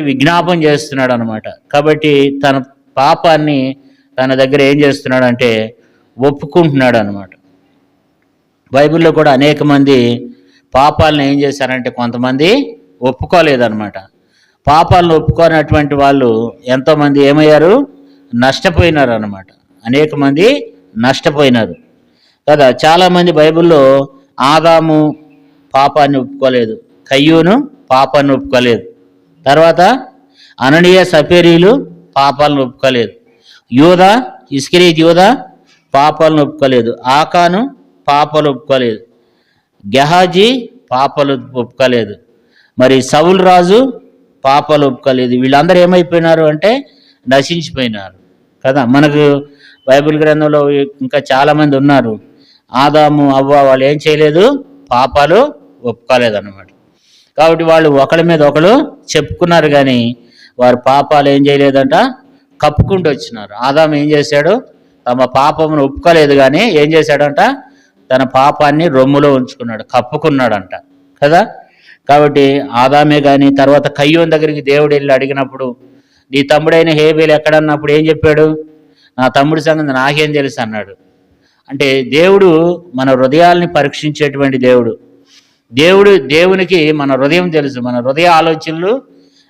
విజ్ఞాపం చేస్తున్నాడు అనమాట కాబట్టి తన పాపాన్ని తన దగ్గర ఏం చేస్తున్నాడు అంటే ఒప్పుకుంటున్నాడు అనమాట బైబిల్లో కూడా అనేక మంది పాపాలను ఏం చేశారంటే కొంతమంది ఒప్పుకోలేదన్నమాట పాపాలను ఒప్పుకోనటువంటి వాళ్ళు ఎంతోమంది ఏమయ్యారు? నష్టపోయినారు అనమాట అనేక మంది నష్టపోయినారు. కదా చాలామంది బైబిల్లో ఆదాము పాపాన్ని ఒప్పుకోలేదు కయ్యూను పాపాన్ని ఒప్పుకోలేదు. తర్వాత అననీయ సపేరీలు పాపాలను ఒప్పుకోలేదు. యూద ఇస్కిరీత్ యూద పాపాలను ఒప్పుకోలేదు. ఆకాను పాపాలు ఒప్పుకోలేదు. గెహాజీ పాపాలు ఒప్పుకోలేదు. మరి సవుల్ రాజు పాపాలు ఒప్పుకోలేదు. వీళ్ళందరూ ఏమైపోయినారు అంటే నశించిపోయినారు. కదా? మనకు బైబిల్ గ్రంథంలో ఇంకా చాలామంది ఉన్నారు. ఆదాము అవ్వ వాళ్ళు ఏం చేయలేదు? పాపాలు ఒప్పుకోలేదు అన్నమాట కాబట్టి వాళ్ళు ఒకళ్ళ మీద ఒకరు చెప్పుకున్నారు కానీ వారు పాపాలు ఏం చేయలేదంట కప్పుకుంటూ వచ్చినారు. ఆదాము ఏం చేశాడు? తమ పాపమును ఒప్పుకోలేదు కానీ ఏం చేశాడంట? తన పాపాన్ని రొమ్ములో ఉంచుకున్నాడు కప్పుకున్నాడంట. కదా? కాబట్టి ఆదామే కానీ తర్వాత కయ్యోన్ దగ్గరికి దేవుడు వెళ్ళి అడిగినప్పుడు నీ తమ్ముడైన హేబేలు ఎక్కడన్నప్పుడు ఏం చెప్పాడు? నా తమ్ముడి సంగతి నాకేం తెలుసు అన్నాడు. అంటే దేవుడు మన హృదయాల్ని పరీక్షించేటువంటి దేవుడు. దేవుడు దేవునికి మన హృదయం తెలుసు. మన హృదయ ఆలోచనలు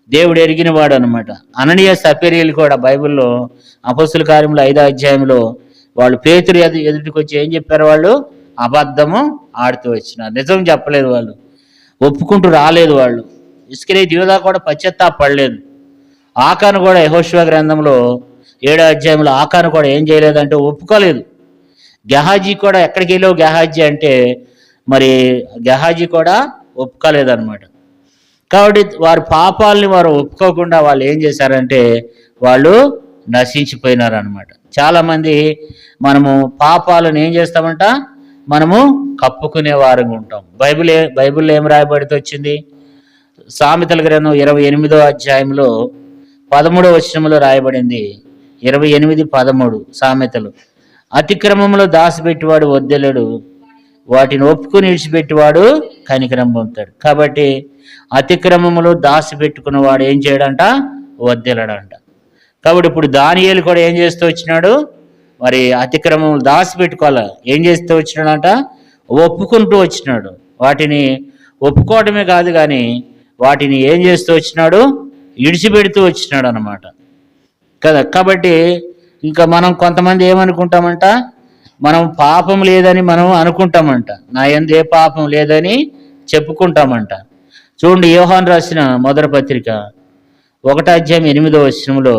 దేవుడు ఎరిగిన వాడు అనమాట అననీయ సపేరియలు కూడా బైబిల్లో అపస్సుల కార్యంలో ఐదో అధ్యాయంలో వాళ్ళు పేతురు ఎదు ఎదుటికొచ్చి ఏం చెప్పారు వాళ్ళు? అబద్ధము ఆడుతూ వచ్చినారు. నిజం చెప్పలేదు వాళ్ళు. ఒప్పుకుంటూ రాలేదు వాళ్ళు. ఇసుకరే దివదా కూడా పశ్చాత్తాపడలేదు. ఆకాను కూడా యహోశివ గ్రంథంలో ఏడో అధ్యాయంలో ఆకాను కూడా ఏం చేయలేదంటే ఒప్పుకోలేదు. గెహాజీ కూడా ఎక్కడికి వెళ్ళావు గెహాజీ అంటే మరి గెహాజీ కూడా ఒప్పుకోలేదన్నమాట. కాబట్టి వారి పాపాలని వారు ఒప్పుకోకుండా వాళ్ళు ఏం చేశారంటే వాళ్ళు నశించిపోయినారనమాట చాలామంది మనము పాపాలను ఏం చేస్తామంట? మనము కప్పుకునే వారంగా ఉంటాం. బైబిల్ బైబిల్లో ఏం రాయబడితే వచ్చింది? సామెతల గ్రంథం ఇరవై ఎనిమిదో అధ్యాయంలో పదమూడో వచనంలో రాయబడింది. ఇరవై ఎనిమిది పదమూడు సామెతలు. అతిక్రమంలో దాసిపెట్టివాడు వద్దెలడు వాటిని ఒప్పుకుని విడిచిపెట్టివాడు కనికరం పొందుతాడు కాబట్టి అతిక్రమములు దాసిపెట్టుకున్నవాడు ఏం చేయడంట? వద్దెలడంట కాబట్టి ఇప్పుడు దానియేలు కూడా ఏం చేస్తూ వచ్చినాడు? మరి అతిక్రమములు దాసిపెట్టుకోవాలి ఏం చేస్తూ వచ్చినాడంట? ఒప్పుకుంటూ వచ్చినాడు. వాటిని ఒప్పుకోవటమే కాదు కానీ వాటిని ఏం చేస్తూ వచ్చినాడు? ఇడిచిపెడుతూ వచ్చినాడు అనమాట కదా? కాబట్టి ఇంకా మనం కొంతమంది ఏమనుకుంటామంట? మనం పాపం లేదని మనం అనుకుంటామంట. నా ఎందు ఏ పాపం లేదని చెప్పుకుంటామంట. చూడండి యోహాన్ రాసిన మొదటి పత్రిక ఒకటో అధ్యాయం ఎనిమిదో వచనంలో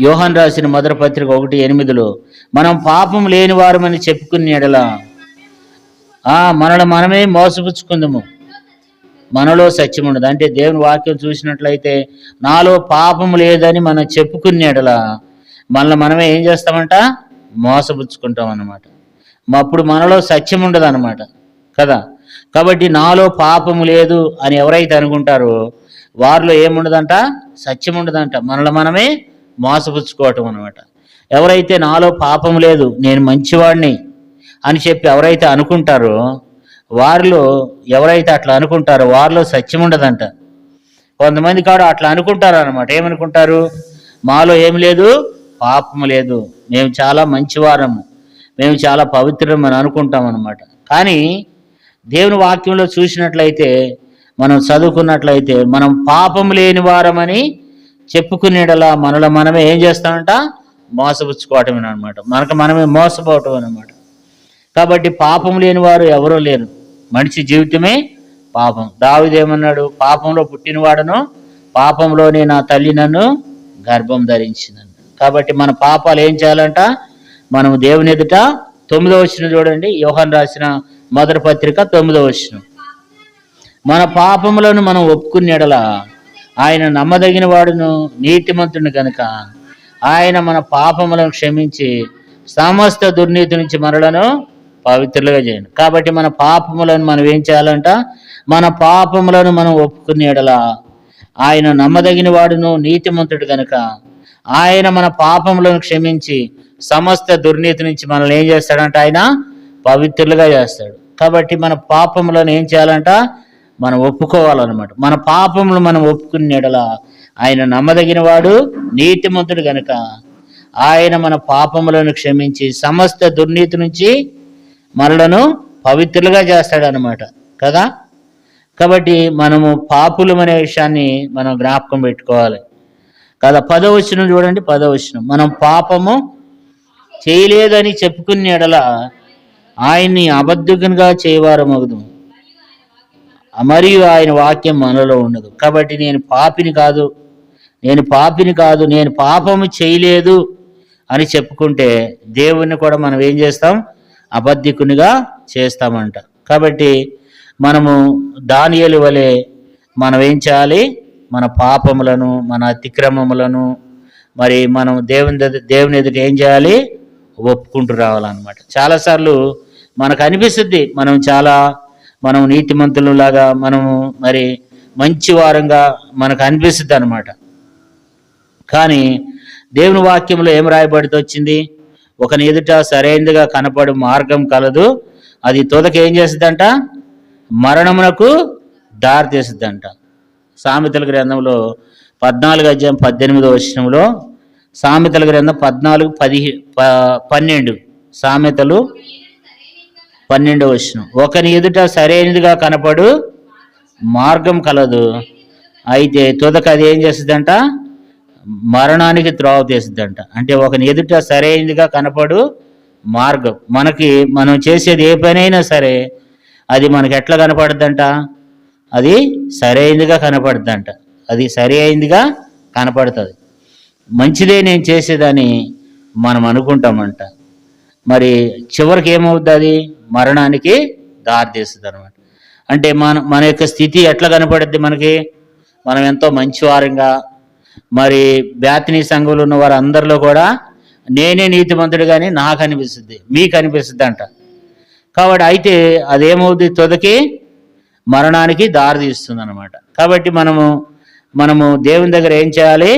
యోహాన్ రాసిన మొదటి పత్రిక ఒకటి ఎనిమిదిలో మనం పాపం లేని వారమని చెప్పుకుని ఎడలా మనల్ని మనమే మోసపుచ్చుకుందాము. మనలో సత్యం ఉండదు. అంటే దేవుని వాక్యం చూసినట్లయితే నాలో పాపం లేదని మనం చెప్పుకునేడలా మనల్ని మనమే ఏం చేస్తామంట? మోసపుచ్చుకుంటాం అన్నమాట. అప్పుడు మనలో సత్యం ఉండదు అనమాట కదా? కాబట్టి నాలో పాపం లేదు అని ఎవరైతే అనుకుంటారో వారిలో ఏముండదంట? సత్యం ఉండదంట. మనల్ని మనమే మోసపుచ్చుకోవటం అనమాట ఎవరైతే నాలో పాపం లేదు నేను మంచివాడిని అని చెప్పి ఎవరైతే అనుకుంటారో వారిలో ఎవరైతే అట్లా అనుకుంటారో వారిలో సత్యం ఉండదంట. కొంతమంది కాడు అట్లా అనుకుంటారు అనమాట ఏమనుకుంటారు? మాలో ఏం లేదు పాపం లేదు. మేము చాలా మంచివారము. మేము చాలా పవిత్రం అని అనుకుంటాం అనమాట కానీ దేవుని వాక్యంలో చూసినట్లయితే మనం చదువుకున్నట్లయితే మనం పాపం లేని వారమని చెప్పుకునేడలా మనలో మనమే ఏం చేస్తామంట? మోసపుచ్చుకోవటమే అనమాట మనకు మనమే మోసపోవటం అనమాట కాబట్టి పాపం లేని వారు ఎవరూ లేరు. మనిషి జీవితమే పాపం. దావిదేమన్నాడు పాపంలో పుట్టినవాడను పాపంలోనే నా తల్లి నన్ను గర్భం ధరించిందని కాబట్టి మన పాపాలు ఏం చేయాలంట? మనం దేవుని ఎదుట తొమ్మిదో వచ్చిన చూడండి. యోహన్ రాసిన మొదటి పత్రిక తొమ్మిదో వచ్చిన మన పాపములను మనం ఒప్పుకునేడల ఆయన నమ్మదగిన వాడును నీతిమంతుని కనుక ఆయన మన పాపములను క్షమించి సమస్త దుర్నీతి నుంచి మనలను పవిత్రులుగా చేయండి. కాబట్టి మన పాపములను మనం ఏం చేయాలంట? మన పాపములను మనం ఒప్పుకునేడలా ఆయన నమ్మదగిన వాడును నీతిమంతుడు కనుక ఆయన మన పాపములను క్షమించి సమస్త దుర్నీతి నుంచి మనల్ని ఏం చేస్తాడంట ఆయన? పవిత్రులుగా చేస్తాడు. కాబట్టి మన పాపములను ఏం చేయాలంట? మనం ఒప్పుకోవాలన్నమాట. మన పాపములు మనం ఒప్పుకునేడల ఆయన నమ్మదగిన వాడు నీతిమంతుడు గనుక ఆయన మన పాపములను క్షమించి సమస్త దుర్నీతి నుంచి మనలను పవిత్రులుగా చేస్తాడనమాట కదా? కాబట్టి మనము పాపులమనే విషయాన్ని మనం జ్ఞాపకం పెట్టుకోవాలి. కదా పదవచనం చూడండి పదవచనం మనం పాపము చేయలేదని చెప్పుకునే ఎడల ఆయన్ని అబద్ధకునిగా చేయవారు మగదు మరియు ఆయన వాక్యం మనలో ఉండదు. కాబట్టి నేను పాపిని కాదు నేను పాపిని కాదు నేను పాపము చేయలేదు అని చెప్పుకుంటే దేవుణ్ణి కూడా మనం ఏం చేస్తాం? అబద్ధికునిగా చేస్తామంట. కాబట్టి మనము దానియలు వలె మనం ఏం చేయాలి? మన పాపములను మన అతిక్రమములను మరి మనం దేవుని దగ్గర దేవుని ఎదుట ఏం చేయాలి? ఒప్పుకుంటూ రావాలన్నమాట. చాలాసార్లు మనకు అనిపిస్తుంది మనం చాలా మనం నీతిమంతులలాగా మనము మరి మంచి వారంగా మనకు అనిపిస్తుంది అనమాట కానీ దేవుని వాక్యంలో ఏం రాయబడితే వచ్చింది? ఒకని ఎదుట సరైనదిగా కనపడు మార్గం కలదు. అది తొదక ఏం చేస్తుందంట? మరణమునకు దారి తీస్తుందంట. సామెతల గ్రంథంలో పద్నాలుగు అధ్యాయం పద్దెనిమిదో వచనంలో సామెతల గ్రంథం పద్నాలుగు పది ప- పన్నెండు. సామెతలు పన్నెండో వచనం. ఒకని ఎదుట సరైనదిగా కనపడు మార్గం కలదు. అయితే తుదక అది ఏం చేస్తుందంట? మరణానికి త్రోవ తీస్తుందంట. అంటే ఒకని ఎదుట సరైనదిగా కనపడు మార్గం. మనకి మనం చేసేది ఏ పనైనా సరే అది మనకి ఎట్లా కనపడుద్దంట? అది సరైనదిగా కనపడుతుందంట. అది సరి అయిందిగా కనపడుతుంది. మంచిదే నేను చేసేదని మనం అనుకుంటామంట. మరి చివరికి ఏమవుతుంది? అది మరణానికి దారితీస్తుంది అనమాట అంటే మన మన యొక్క స్థితి ఎట్లా కనపడుద్ది మనకి? మనం ఎంతో మంచివారంగా మరి బ్యాతిని సంఘంలో ఉన్న వారు అందరిలో కూడా నేనే నీతిమంతుడు కానీ నాకు అనిపిస్తుంది మీకు అనిపిస్తుంది అంట కాబట్టి అయితే అదేమవుతుంది తొదకి మరణానికి దారితీస్తుంది అనమాట కాబట్టి మనము మనము దేవుని దగ్గర ఏం చేయాలి?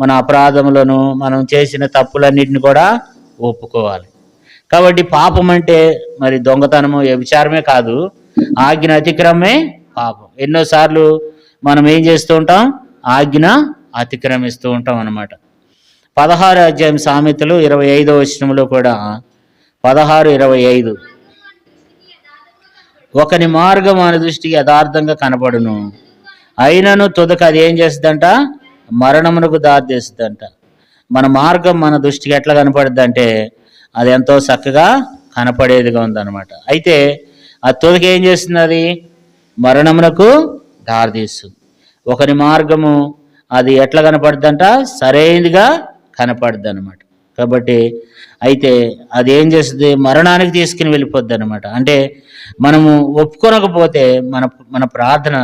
మన అపరాధములను మనం చేసిన తప్పులన్నిటిని కూడా ఒప్పుకోవాలి. కాబట్టి పాపం అంటే మరి దొంగతనము వ్యభిచారమే కాదు ఆజ్ఞ అతిక్రమే పాపం. ఎన్నోసార్లు మనం ఏం చేస్తూ ఉంటాం? ఆజ్ఞ అతిక్రమిస్తూ ఉంటాం అనమాట పదహారు అధ్యాయం సామెతలు ఇరవై ఐదో వచనంలో కూడా పదహారు ఇరవై ఐదు. ఒకని మార్గం మన దృష్టికి యథార్థంగా కనపడును అయినను తుదక అది ఏం చేస్తుందంట? మరణమునకు దారి తీస్తుందంట మన మార్గం మన దృష్టికి ఎట్లా కనపడుద్ది అంటే అది ఎంతో చక్కగా కనపడేదిగా ఉందన్నమాట. అయితే ఆ తుదక ఏం చేస్తుంది అది మరణమునకు దారితీస్తుంది. ఒకని ఒకరి మార్గము అది ఎట్లా కనపడుద్దంట? సరైనదిగా కనపడుద్ది అనమాట కాబట్టి అయితే అది ఏం చేస్తుంది? మరణానికి తీసుకుని వెళ్ళిపోద్ది అనమాట అంటే మనము ఒప్పుకొనకపోతే మన మన ప్రార్థన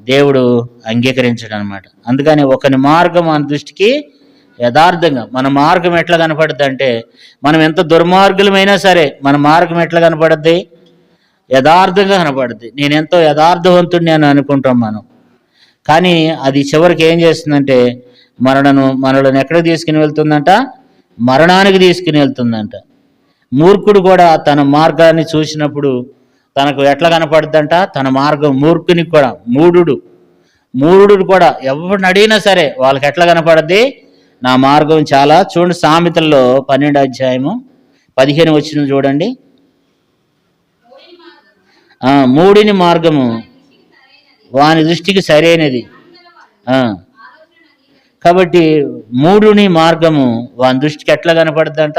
దేవుడు అంగీకరించడం అనమాట అందుకని ఒకని మార్గం మన దృష్టికి యథార్థంగా మన మార్గం ఎట్లా కనపడుద్ది అంటే మనం ఎంత దుర్మార్గులమైనా సరే మన మార్గం ఎట్లా కనపడుద్ది? యథార్థంగా కనపడుద్ది. నేను ఎంతో యథార్థవంతుడిని అని అనుకుంటాం మనం. కానీ అది చివరికి ఏం చేస్తుందంటే మనలను మనలను ఎక్కడికి తీసుకుని వెళ్తుందంట? మరణానికి తీసుకుని వెళ్తుందంట. మూర్ఖుడు కూడా తన మార్గాన్ని చూసినప్పుడు తనకు ఎట్లా కనపడుద్దంట? తన మార్గం మూర్ఖునికి కూడా మూఢుడు. మూఢుడు కూడా ఎవరిని అడిగినా సరే వాళ్ళకి ఎట్లా కనపడద్ది? నా మార్గం చాలా చూడండి సామెతల్లో పన్నెండు అధ్యాయము పదిహేను వచ్చిన చూడండి. మూడిని మార్గము వాని దృష్టికి సరైనది. ఆ. కాబట్టి మూడుని మార్గము వాని దృష్టికి ఎట్లా కనపడద్దంట?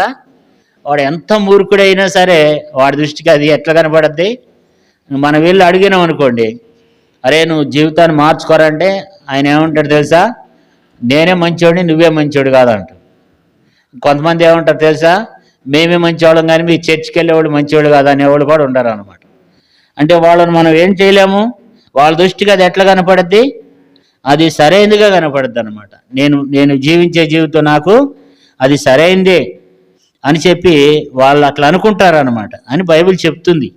వాడు ఎంత మూర్ఖుడైనా సరే వాడి దృష్టికి అది ఎట్లా కనపడద్ది? మనం వెళ్ళి అడిగినాం అనుకోండి అరే నువ్వు జీవితాన్ని మార్చుకోరంటే ఆయన ఏమంటాడు తెలుసా? నేనే మంచోడిని నువ్వే మంచోడు కాదంట కొంతమంది ఏమంటారు తెలుసా? మేమే మంచివాళ్ళం కానీ మీ చర్చికి వెళ్ళేవాడు మంచివాడు కాదు అనేవాళ్ళు కూడా ఉంటారు అనమాట అంటే వాళ్ళని మనం ఏం చేయలేము? వాళ్ళ దృష్టికి అది ఎట్లా కనపడద్ది? అది సరైనదిగా కనపడద్దు అనమాట నేను నేను జీవించే జీవితం నాకు అది సరైందే అని చెప్పి వాళ్ళు అట్లా అనుకుంటారు అనమాట అని బైబిల్ చెప్తుంది.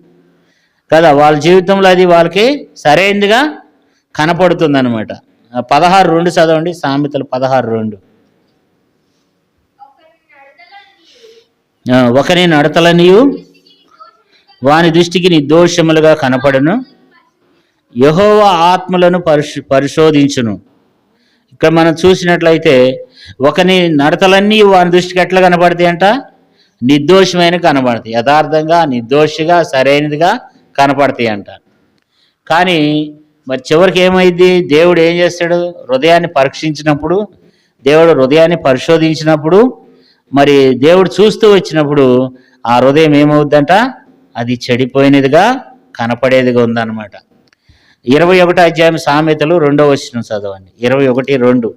కదా వాళ్ళ జీవితంలో అది వాళ్ళకి సరైనదిగా కనపడుతుంది అనమాట పదహారు రెండు చదవండి సామెతలు పదహారు రెండు. ఒకరి ఒకని నడతలనియు వాని దృష్టికి నీ దోషములుగా కనపడను. యహోవ ఆత్మలను పరిశు పరిశోధించును. ఇక్కడ మనం చూసినట్లయితే ఒకని నడతలన్నీ వాని దృష్టికి ఎట్లా కనబడతాయి అంట? నిర్దోషమైన కనబడతాయి. యథార్థంగా నిర్దోషిగా సరైనదిగా కనపడతాయి అంట. కానీ మరి చివరికి ఏమైంది దేవుడు ఏం చేస్తాడు? హృదయాన్ని పరీక్షించినప్పుడు దేవుడు హృదయాన్ని పరిశోధించినప్పుడు మరి దేవుడు చూస్తూ వచ్చినప్పుడు ఆ హృదయం ఏమవుద్దంట? అది చెడిపోయినదిగా కనపడేదిగా ఉందన్నమాట. ఇరవై ఒకటి అధ్యాయం సామెతలు రెండో వచ్చిన చదవండి. ఇరవై ఒకటి రెండు.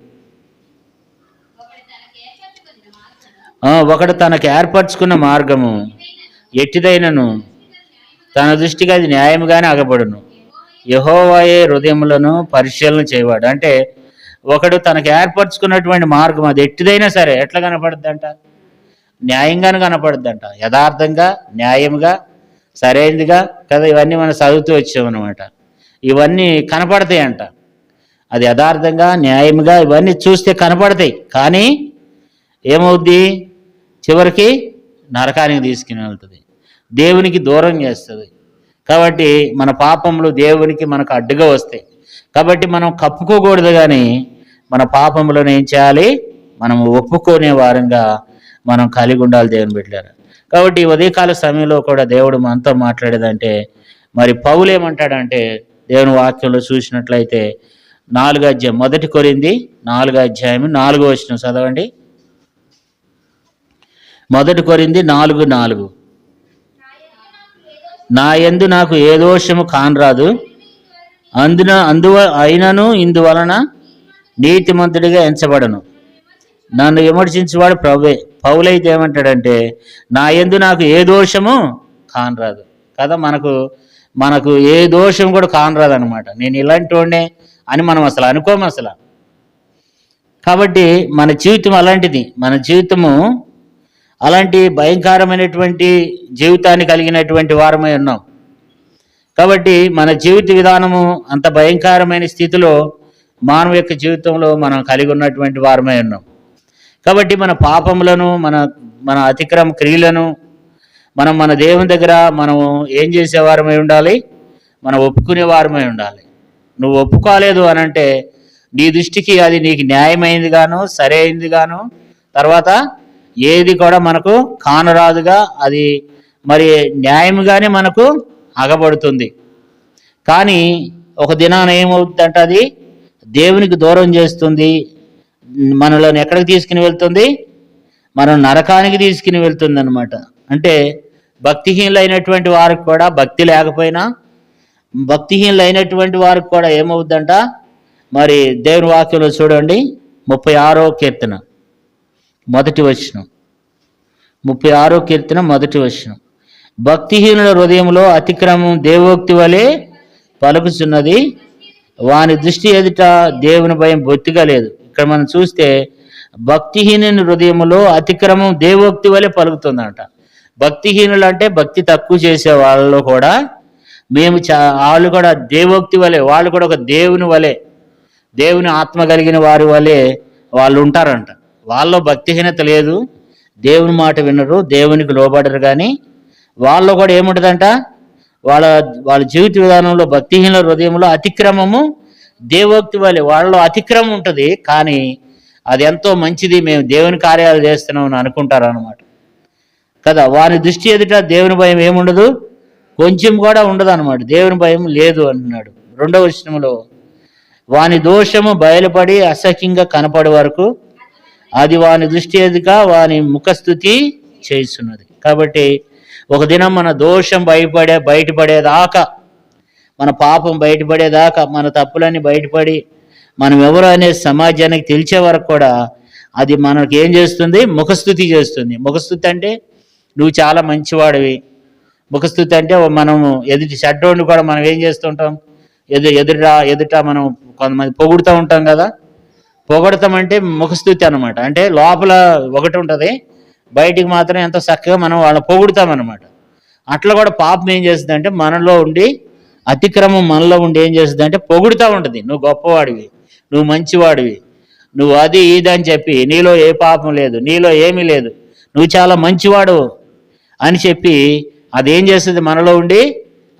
ఒకడు తనకు ఏర్పరచుకున్న మార్గము ఎట్టిదైనను? తన దృష్టికి అది న్యాయంగానే అగబడును యహోవాయే హృదయములను పరిశీలన చేయవాడు. అంటే ఒకడు తనకు ఏర్పరచుకున్నటువంటి మార్గం అది ఎట్టిదైనా సరే ఎట్లా కనపడుద్దంట? న్యాయంగానే కనపడుద్దంట. యథార్థంగా న్యాయంగా సరైనదిగా కదా ఇవన్నీ మనం చదువుతూ వచ్చామన్నమాట. ఇవన్నీ కనపడతాయి అంట అది యథార్థంగా న్యాయంగా ఇవన్నీ చూస్తే కనపడతాయి. కానీ ఏమవుద్ది? చివరికి నరకానికి తీసుకుని వెళ్తుంది. దేవునికి దూరం చేస్తుంది. కాబట్టి మన పాపములు దేవునికి మనకు అడ్డుగా వస్తాయి. కాబట్టి మనం కప్పుకోకూడదు కానీ మన పాపములను ఏం చేయాలి? మనం ఒప్పుకునే వారంగా మనం కలిగి ఉండాలి దేవుని బిడ్డలారా. కాబట్టి ఉదయకాల సమయంలో కూడా దేవుడు మనతో మాట్లాడేదంటే మరి పౌలు ఏమంటాడంటే దేవుని వాక్యంలో చూసినట్లయితే నాలుగో అధ్యాయం మొదటి కొరింది నాలుగో అధ్యాయం నాలుగో వచ్చిన చదవండి. మొదటి కొరింది నాలుగు నాలుగు. నా యందు నాకు ఏ దోషము కానరాదు. అందున అందువ అయినను ఇందువలన నీతిమంతుడిగా ఎంచబడను. నన్ను విమర్శించేవాడు ప్రభే పౌలైతే ఏమంటాడంటే నా యందు నాకు ఏ దోషము కానరాదు. కదా మనకు మనకు ఏ దోషం కూడా కానరాదనమాట నేను ఇలాంటి వాడినే అని మనం అసలు అనుకోము అసలు. కాబట్టి మన జీవితం అలాంటిది. మన జీవితము అలాంటి భయంకరమైనటువంటి జీవితాన్ని కలిగినటువంటి వారమై ఉన్నాం. కాబట్టి మన జీవిత విధానము అంత భయంకరమైన స్థితిలో మానవ యొక్క జీవితంలో మనం కలిగి ఉన్నటువంటి వారమై ఉన్నాం. కాబట్టి మన పాపములను మన మన అతిక్రమ క్రియలను మనం మన దేవుని దగ్గర మనం ఏం చేసేవారమై ఉండాలి? మనం ఒప్పుకునే వారమై ఉండాలి. నువ్వు ఒప్పుకోలేదు అని అంటే నీ దృష్టికి అది నీకు న్యాయమైంది గాను అయింది గాను తర్వాత ఏది కూడా మనకు కానరాదుగా అది మరి న్యాయంగానే మనకు అగబడుతుంది. కానీ ఒక దినాన ఏమవుతుందంటే అది దేవునికి దూరం చేస్తుంది. మనలోని ఎక్కడికి తీసుకుని వెళ్తుంది? మనం నరకానికి తీసుకుని వెళ్తుంది అనమాట అంటే భక్తిహీనులైనటువంటి వారికి కూడా భక్తి లేకపోయినా భక్తిహీనులైనటువంటి వారికి కూడా ఏమవుద్దంట? మరి దేవుని వాక్యంలో చూడండి ముప్పై ఆరో కీర్తన మొదటి వచనం. ముప్పై ఆరో కీర్తన మొదటి వచనం. భక్తిహీనుల హృదయంలో అతిక్రమం దేవోక్తి వలె పలుకుచున్నది. వాని దృష్టి ఎదుట దేవుని భయం బొత్తిగా లేదు. ఇక్కడ మనం చూస్తే భక్తిహీనుని హృదయంలో అతిక్రమం దేవోక్తి వలె పలుకుతుందంట. భక్తిహీనులు అంటే భక్తి తక్కువ చేసే వాళ్ళలో కూడా మేము చా వాళ్ళు కూడా దేవోక్తి వలె వాళ్ళు కూడా ఒక దేవుని వలె దేవుని ఆత్మ కలిగిన వారి వలె వాళ్ళు ఉంటారంట. వాళ్ళలో భక్తిహీనత లేదు దేవుని మాట వినరు దేవునికి లోబడరు కానీ వాళ్ళలో కూడా ఏముంటుందంట? వాళ్ళ వాళ్ళ జీవిత విధానంలో భక్తిహీన హృదయంలో అతిక్రమము దేవోక్తి వలె వాళ్ళలో అతిక్రమం ఉంటుంది కానీ అది ఎంతో మంచిది మేము దేవుని కార్యాలు చేస్తున్నాం అని అనుకుంటారు అనమాట కదా? వాని దృష్టి ఎదుట దేవుని భయం ఏముండదు? కొంచెం కూడా ఉండదు అనమాట దేవుని భయం లేదు అంటున్నాడు రెండవ విషయంలో వాని దోషము బయలుపడి అసహ్యంగా కనపడే వరకు అది వాని దృష్టి ఎదుక వాని ముఖస్థుతి చేస్తున్నది కాబట్టి ఒక దినం మన దోషం భయపడే బయటపడేదాకా మన పాపం బయటపడేదాకా మన తప్పులన్నీ బయటపడి మనం ఎవరు అనే సమాజానికి తెలిసే వరకు కూడా అది మనకి ఏం చేస్తుంది? ముఖస్థుతి చేస్తుంది. ముఖస్థుతి అంటే నువ్వు చాలా మంచివాడివి. ముఖస్థుతి అంటే మనము ఎదుటి చెడ్డోడిని కూడా మనం ఏం చేస్తుంటాం? ఎదు ఎదుట ఎదుట మనం కొంతమంది పొగుడుతూ ఉంటాం కదా? పొగడతాం అంటే ముఖస్థుతి అనమాట అంటే లోపల ఒకటి ఉంటుంది బయటికి మాత్రం ఎంతో చక్కగా మనం వాళ్ళని పొగుడుతాం అనమాట అట్లా కూడా పాపం ఏం చేస్తుంది అంటే మనలో ఉండి అతిక్రమం మనలో ఉండి ఏం చేస్తుంది అంటే పొగుడుతూ ఉంటుంది. నువ్వు గొప్పవాడివి నువ్వు మంచివాడివి నువ్వు అది ఇది అని చెప్పి నీలో ఏ పాపం లేదు నీలో ఏమీ లేదు. నువ్వు చాలా మంచివాడు. అని చెప్పి అదేం చేస్తుంది మనలో ఉండి?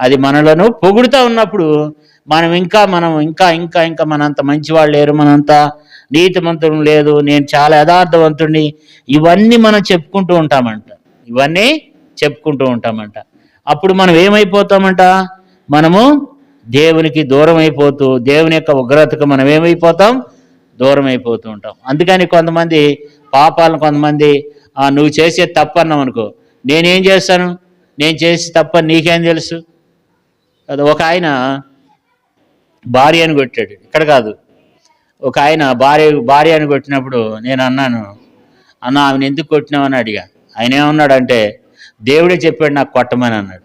అది మనలను పొగుడుతూ ఉన్నప్పుడు మనం ఇంకా మనం ఇంకా ఇంకా ఇంకా మనంత మంచివాళ్ళు లేరు మనంత నీతిమంతుడు లేదు నేను చాలా యథార్థవంతుడిని ఇవన్నీ మనం చెప్పుకుంటూ ఉంటామంట. ఇవన్నీ చెప్పుకుంటూ ఉంటామంట. అప్పుడు మనం ఏమైపోతామంట? మనము దేవునికి దూరం అయిపోతూ దేవుని యొక్క ఉగ్రతకు మనం ఏమైపోతాం? దూరం అయిపోతూ ఉంటాం. అందుకని కొంతమంది పాపాలను కొంతమంది నువ్వు చేసే తప్పు అన్నావు అనుకో. నేనేం చేస్తాను? నేను చేసి తప్ప నీకేం తెలుసు? అది ఒక ఆయన భార్యను కొట్టాడు. ఇక్కడ కాదు. ఒక ఆయన భార్య భార్యను కొట్టినప్పుడు నేను అన్నాను అన్న ఆమెను ఎందుకు కొట్టినావని అడిగా. ఆయన ఏమన్నాడంటే దేవుడే చెప్పాడు నాకు కొట్టమని అన్నాడు.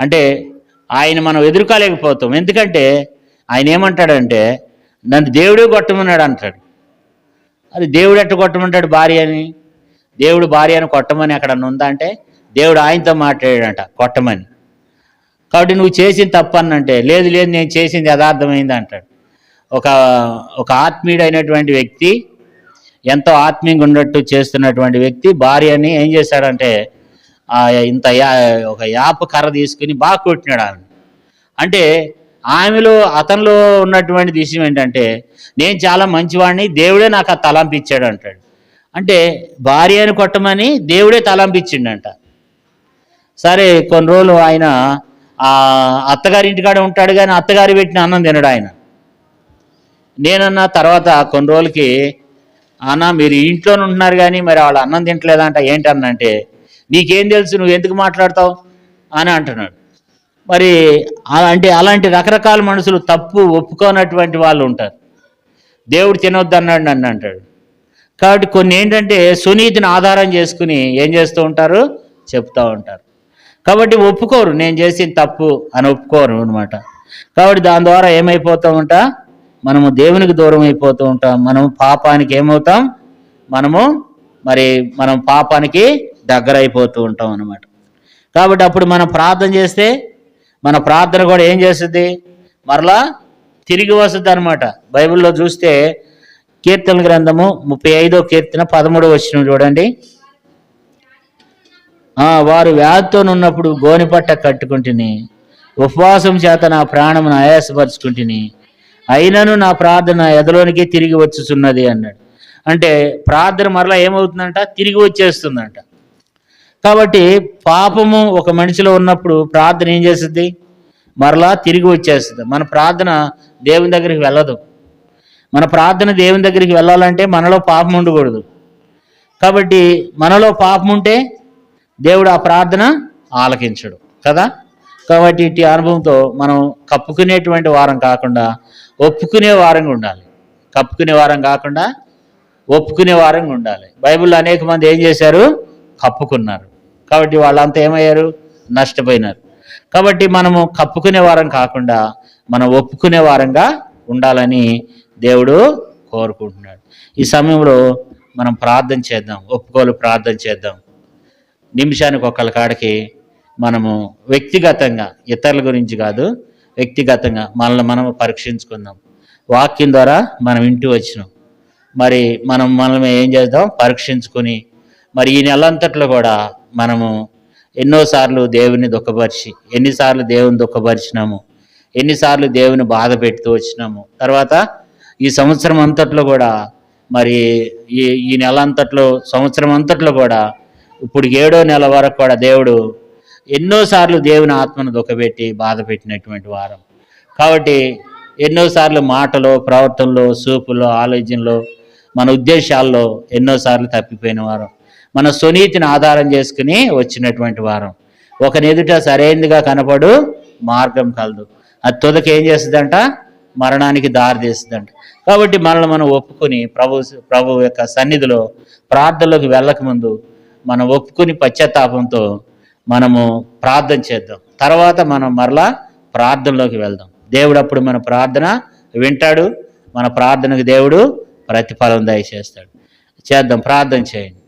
అంటే ఆయన మనం ఎదుర్కోలేకపోతాం. ఎందుకంటే ఆయన ఏమంటాడంటే నన్ను దేవుడే కొట్టమన్నాడు అంటాడు. అది దేవుడు ఎట్ట కొట్టమంటాడు భార్య అని దేవుడు భార్యను కొట్టమని అక్కడ ఉందా అంటే దేవుడు ఆయనతో మాట్లాడాడంట కొట్టమని. కాబట్టి నువ్వు చేసింది తప్పు అన్నంటే లేదు లేదు నేను చేసింది యథార్థమైంది అంటాడు. ఒక ఒక ఆత్మీయుడైనటువంటి వ్యక్తి ఎంతో ఆత్మీయంగా ఉన్నట్టు చేస్తున్నటువంటి వ్యక్తి భార్యని ఏం చేశాడంటే ఇంత యా ఒక యాప కర్ర తీసుకుని బాగా కొట్టినాడు ఆమె. అంటే ఆమెలో అతనిలో ఉన్నటువంటి విషయం ఏంటంటే నేను చాలా మంచివాడిని దేవుడే నాకు ఆ తలంపిచ్చాడు అంటాడు. అంటే భార్యను కొట్టమని దేవుడే తలంపించిండంట. సరే కొన్ని రోజులు ఆయన ఆ అత్తగారి ఇంటికాడ ఉంటాడు కానీ అత్తగారి పెట్టిన అన్నం తినడు ఆయన. నేనన్నా తర్వాత కొన్ని రోజులకి అన్న మీరు ఇంట్లోనే ఉంటున్నారు కానీ మరి వాళ్ళు అన్నం తింటలేదంట ఏంటన్నంటే నీకేం తెలుసు నువ్వు ఎందుకు మాట్లాడతావు? అని అంటున్నాడు. మరి అలా- అంటే అలాంటి రకరకాల మనుషులు తప్పు ఒప్పుకోనటువంటి వాళ్ళు ఉంటారు. దేవుడు తినొద్దు అన్నాడు నన్ను అంటాడు. కాబట్టి కొన్ని ఏంటంటే సునీతిని ఆధారం చేసుకుని ఏం చేస్తూ ఉంటారు? చెప్తూ ఉంటారు. కాబట్టి ఒప్పుకోరు. నేను చేసిన తప్పు అని ఒప్పుకోరు అనమాట కాబట్టి దాని ద్వారా ఏమైపోతూ ఉంటా? మనము దేవునికి దూరం అయిపోతూ ఉంటాం. మనము పాపానికి ఏమవుతాం? మనము మరి మనం పాపానికి దగ్గర అయిపోతూ ఉంటాం అనమాట కాబట్టి అప్పుడు మనం ప్రార్థన చేస్తే మన ప్రార్థన కూడా ఏం చేస్తుంది? మరలా తిరిగి వస్తుంది అనమాట బైబిల్లో చూస్తే కీర్తన గ్రంథము ముప్పై ఐదో కీర్తన పదమూడో వచ్చిన చూడండి. ఆ, వారు వ్యాధితో ఉన్నప్పుడు గోనిపట్ట కట్టుకుంటుని ఉపవాసం చేత నా ప్రాణమును ఆయాసపరుచుకుంటుని అయినను నా ప్రార్థన ఎదలోనికి తిరిగి వచ్చుచున్నది అన్నాడు. అంటే ప్రార్థన మరలా ఏమవుతుందంట? తిరిగి వచ్చేస్తుందంట. కాబట్టి పాపము ఒక మనిషిలో ఉన్నప్పుడు ప్రార్థన ఏం చేస్తుంది మరలా తిరిగి వచ్చేస్తుంది మన ప్రార్థన దేవుని దగ్గరికి వెళ్ళదు. మన ప్రార్థన దేవుని దగ్గరికి వెళ్ళాలంటే మనలో పాపం ఉండకూడదు. కాబట్టి మనలో పాపం ఉంటే దేవుడు ఆ ప్రార్థన ఆలకించడు కదా? కాబట్టి ఇటు అనుభవంతో మనం కప్పుకునేటువంటి వారం కాకుండా ఒప్పుకునే వారంగా ఉండాలి. కప్పుకునే వారం కాకుండా ఒప్పుకునే వారంగా ఉండాలి. బైబిల్లో అనేక మంది ఏం చేశారు? కప్పుకున్నారు. కాబట్టి వాళ్ళంతా ఏమయ్యారు? నష్టపోయినారు. కాబట్టి మనము కప్పుకునే వారం కాకుండా మనం ఒప్పుకునే వారంగా ఉండాలని దేవుడు కోరుకుంటున్నాడు. ఈ సమయంలో మనం ప్రార్థన చేద్దాం ఒప్పుకోలు ప్రార్థన చేద్దాం. నిమిషానికి ఒకళ్ళ కాడికి మనము వ్యక్తిగతంగా ఇతరుల గురించి కాదు వ్యక్తిగతంగా మనల్ని మనం పరీక్షించుకుందాం. వాక్యం ద్వారా మనం ఇంటి వచ్చినాం. మరి మనం మనల్ని ఏం చేద్దాం? పరీక్షించుకొని మరి ఈ నెలంతట్లో కూడా మనము ఎన్నోసార్లు దేవుని దుఃఖపరిచి ఎన్నిసార్లు దేవుని దుఃఖపరిచినాము ఎన్నిసార్లు దేవుని బాధ పెడుతూ వచ్చినాము. తర్వాత ఈ సంవత్సరం అంతట్లో కూడా మరి ఈ ఈ నెల అంతట్లో సంవత్సరం అంతట్లో కూడా ఇప్పుడు ఏడో నెల వరకు కూడా దేవుడు ఎన్నోసార్లు దేవుని ఆత్మను దుఃఖపెట్టి బాధ పెట్టినటువంటి వారం. కాబట్టి ఎన్నోసార్లు మాటలో ప్రవర్తనలో సూపులో ఆలోచనలో మన ఉద్దేశాల్లో ఎన్నోసార్లు తప్పిపోయిన వారం. మన సునీతిని ఆధారం చేసుకుని వచ్చినటువంటి వారం. ఒకనెదుట సరైనదిగా కనపడు మార్గం కలదు. అది తుదకి ఏం చేస్తుందంట? మరణానికి దారి తీస్తుందంట. కాబట్టి మనల్ని మనం ఒప్పుకొని ప్రభు ప్రభు యొక్క సన్నిధిలో ప్రార్థనలోకి వెళ్ళకముందు మనం ఒప్పుకుని పశ్చాత్తాపంతో మనము ప్రార్థన చేద్దాం. తర్వాత మనం మరలా ప్రార్థనలోకి వెళ్దాం. దేవుడు అప్పుడు మన ప్రార్థన వింటాడు. మన ప్రార్థనకు దేవుడు ప్రతిఫలం దయచేస్తాడు. చేద్దాం. ప్రార్థన చేయండి.